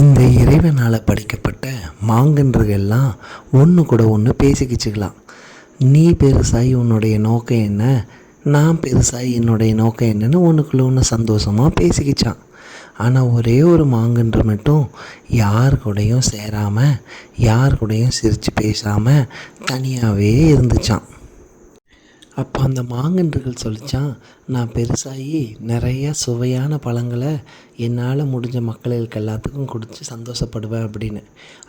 இந்த இறைவனால் படைக்கப்பட்ட மாங்கன்றுகள்லாம் ஒன்று கூட ஒன்று பேசிக்கிச்சுக்கலாம். நீ பெருசாகி உன்னுடைய நோக்கம் என்ன? நான் பெருசாகி என்னுடைய நோக்கம் என்னன்னு ஒன்றுக்குள்ளே ஒன்று சந்தோஷமாக பேசிக்கிச்சான். ஆனால் ஒரே ஒரு மாங்கன்று மட்டும் யார் கூடயும் சேராமல் யார் கூடயும் சிரித்து பேசாமல் தனியாகவே இருந்துச்சான். அப்போ அந்த மாங்கன்றுகள் சொல்லிச்சான் நான் பெருசாகி நிறைய சுவையான பழங்களை என்னால் முடிஞ்ச மக்களுக்கு எல்லாத்துக்கும் கொடுத்து சந்தோஷப்படுவேன் அப்படின்னு.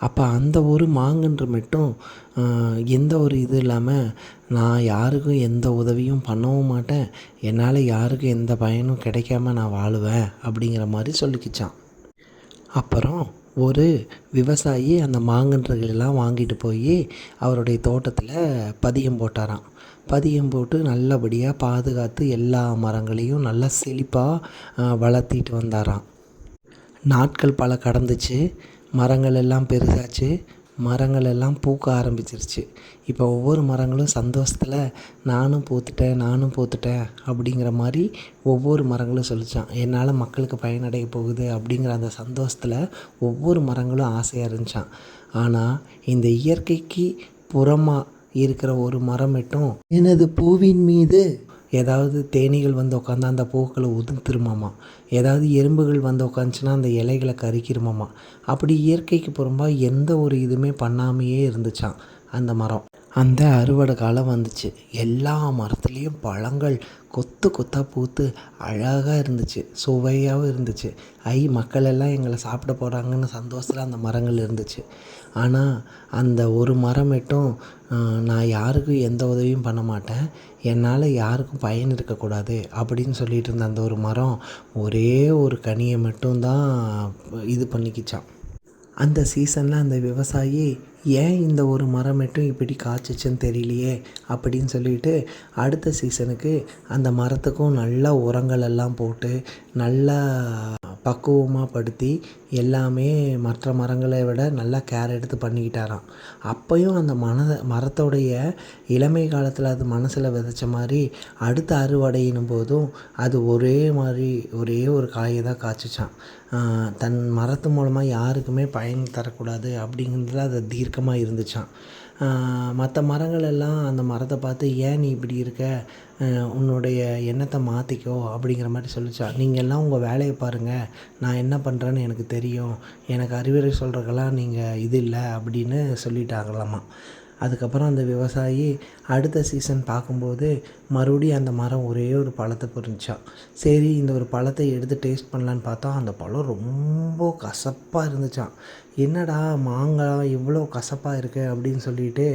அப்போ அந்த ஒரு மாங்கன்று மட்டும் எந்த ஒரு இது இல்லாமல் நான் யாருக்கும் எந்த உதவியும் பண்ணவும் மாட்டேன். என்னால் யாருக்கும் எந்த பயனும் கிடைக்காம நான் வாழுவேன் அப்படிங்கிற மாதிரி சொல்லிக்கிச்சான். அப்புறம் ஒரு விவசாயி அந்த மாங்கன்றுகள் எல்லாம் வாங்கிட்டு போய் அவருடைய தோட்டத்தில் பதியம் போட்டாராம். பதியம் போட்டு நல்லபடியாக பாதுகாத்து எல்லா மரங்களையும் நல்லா செழிப்பாக வளர்த்திட்டு வந்தாராம். நாட்கள் பல கடந்துச்சு. மரங்கள் எல்லாம் பெருசாச்சு. மரங்கள் எல்லாம் பூக்க ஆரம்பிச்சிருச்சு. இப்போ ஒவ்வொரு மரங்களும் சந்தோஷத்தில் நானும் பூத்துட்டேன் நானும் பூத்துட்டேன் அப்படிங்கிற மாதிரி ஒவ்வொரு மரங்களும் சொல்லிச்சான் என்னால் மக்களுக்கு பயனடைய போகுது அப்படிங்கிற அந்த சந்தோஷத்தில் ஒவ்வொரு மரங்களும் ஆசையாக இருந்துச்சான் ஆனால் இந்த இயற்கைக்கு புறமாக இருக்கிற ஒரு மரம் மட்டும் எனது பூவின் மீது. ஏதாவது தேனீகள் வந்து உட்காந்து அந்த பூக்களை உதிர்த்துருமாமா? ஏதாவது எறும்புகள் வந்து உட்காந்துச்சுன்னா அந்த இலைகளை கறிக்கிருமாமா அப்படி இயற்கைக்கு புறம்பாக எந்த ஒரு இதுவுமே பண்ணாமையே இருந்துச்சான் அந்த மரம். அந்த அறுவடை காலம் வந்துச்சு. எல்லா மரத்துலேயும் பழங்கள் கொத்து கொத்தாக பூத்து அழகாக இருந்துச்சு சுவையாகவும் இருந்துச்சு. ஐ மக்கள் எல்லாம் எங்களை சாப்பிட போகிறாங்கன்னு சந்தோஷத்தில் அந்த மரங்கள் இருந்துச்சு. ஆனால் அந்த ஒரு மரம் மட்டும் நான் யாருக்கும் எந்த உதவியும் பண்ண மாட்டேன். என்னால் யாருக்கும் பயன் இருக்கக்கூடாது அப்படின்னு சொல்லிட்டு இருந்த அந்த ஒரு மரம் ஒரே ஒரு கனியை மட்டும்தான் இது பண்ணிக்கிச்சான் அந்த சீசனில் அந்த விவசாயி ஏன் இந்த ஒரு மரம் மட்டும் இப்படி காய்ச்சிச்சுன்னு தெரியலையே அப்படின்னு சொல்லிட்டு அடுத்த சீசனுக்கு அந்த மரத்துக்கும் நல்லா உரங்கள் எல்லாம் போட்டு நல்லா பக்குவமாக படுத்தி எல்லாமே மற்ற மரங்களை விட நல்லா கேர் எடுத்து பண்ணிக்கிட்டாராம். அப்போயும் அந்த மனதை மரத்தோடைய இளமை காலத்தில் அது மனசில் விதைச்ச மாதிரி அடுத்த அறுவடையினும் போதும் அது ஒரே மாதிரி ஒரே ஒரு காயை தான் காய்ச்சிச்சான் தன் மரத்து மூலமாக யாருக்குமே பயன் தரக்கூடாது அப்படிங்கிறதுல அது தீர்க்கமாக இருந்துச்சான் மற்ற மரங்கள் எல்லாம் அந்த மரத்தை பார்த்து ஏன் நீ இப்படி இருக்க? உன்னுடைய எண்ணத்தை மாற்றிக்கோ அப்படிங்கிற மாதிரி சொல்லிச்சா. நீங்கள் எல்லாம் உங்கள் வேலையை பாருங்கள் நான் என்ன பண்ணுறேன்னு எனக்கு தெரியும். எனக்கு அறிவுரை சொல்கிறக்கெல்லாம் நீங்கள் இது இல்லை அப்படின்னு சொல்லிட்டாங்களாமா. அதுக்கப்புறம் அந்த விவசாயி அடுத்த சீசன் பார்க்கும்போது மறுபடியும் அந்த மரம் ஒரே ஒரு பழத்தை பொறிஞ்சான் சரி இந்த ஒரு பழத்தை எடுத்து டேஸ்ட் பண்ணலான்னு பார்த்தா அந்த பழம் ரொம்ப கசப்பாக இருந்துச்சான் என்னடா மாங்காய் இவ்வளோ கசப்பாக இருக்குது அப்படின்னு சொல்லிட்டு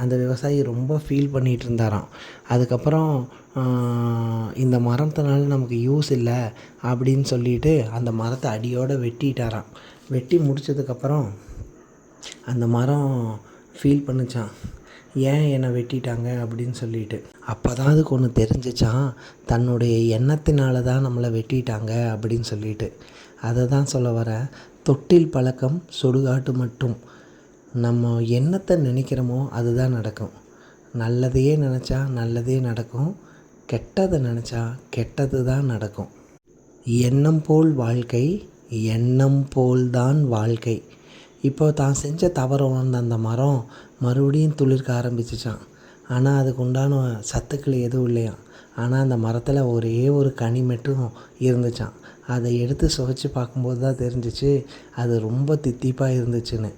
அந்த விவசாயி ரொம்ப ஃபீல் பண்ணிகிட்டு இருந்தாராம். அதுக்கப்புறம் இந்த மரத்தினால நமக்கு யூஸ் இல்லை அப்படின்னு சொல்லிட்டு அந்த மரத்தை அடியோடு வெட்டிட்டாராம். வெட்டி முடிச்சதுக்கப்புறம் அந்த மரம் ஃபீல் பண்ணுச்சான் ஏன் என்னை வெட்டிட்டாங்க அப்படின்னு சொல்லிட்டு. அப்போ தான் அதுக்கு ஒன்று தெரிஞ்சிச்சான் தன்னுடைய எண்ணத்தினால தான் நம்மளை வெட்டிட்டாங்க அப்படின்னு சொல்லிட்டு. அதை தான் சொல்ல வரேன். தொட்டில் பழக்கம் சுடுகாட்டு மட்டும். நம்ம என்னத்தை நினைக்கிறோமோ அதுதான் நடக்கும். நல்லதையே நினச்சா நல்லதே நடக்கும். கெட்டதை நினச்சா கெட்டது தான் நடக்கும். எண்ணம் போல் வாழ்க்கை எண்ணம் போல்தான் வாழ்க்கை. இப்போ தான் செஞ்ச தவறை உணர்ந்த அந்த மரம் மறுபடியும் துளிர்க்க ஆரம்பிச்சிச்சான். ஆனால் அதுக்கு உண்டான சத்துக்கள் எதுவும் இல்லையாம். ஆனால் அந்த மரத்தில் ஒரே ஒரு கனி மட்டும் இருந்துச்சான் அதை எடுத்து சுவைச்சு பார்க்கும்போது தான் தெரிஞ்சிச்சு அது ரொம்ப தித்திப்பாக இருந்துச்சுன்னு.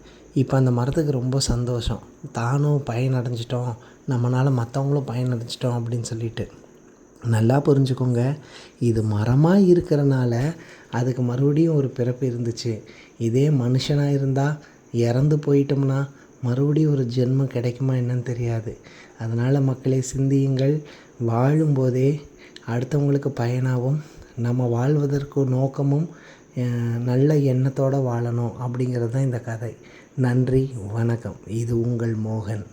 இப்போ அந்த மரத்துக்கு ரொம்ப சந்தோஷம். தானும் பயனடைஞ்சிட்டோம். நம்மளால் மற்றவங்களும் பயனடைஞ்சிட்டோம் அப்படின்னு சொல்லிட்டு. நல்லா புரிஞ்சுக்கோங்க. இது மரமாக இருக்கிறனால அதுக்கு மறுபடியும் ஒரு பிறப்பு இருந்துச்சு. இதே மனுஷனாக இருந்தால் இறந்து போயிட்டோம்னா மறுபடியும் ஒரு ஜென்மம் கிடைக்குமா என்னன்னு தெரியாது. அதனால் மக்களை சிந்தியுங்கள். வாழும்போதே அடுத்தவங்களுக்கு பயனாகவும் நம்ம வாழ்வதற்கு நோக்கமும் நல்ல எண்ணத்தோடு வாழணும் அப்படிங்கிறது தான் இந்த கதை. நன்றி வணக்கம். இது உங்கள் மோகன்.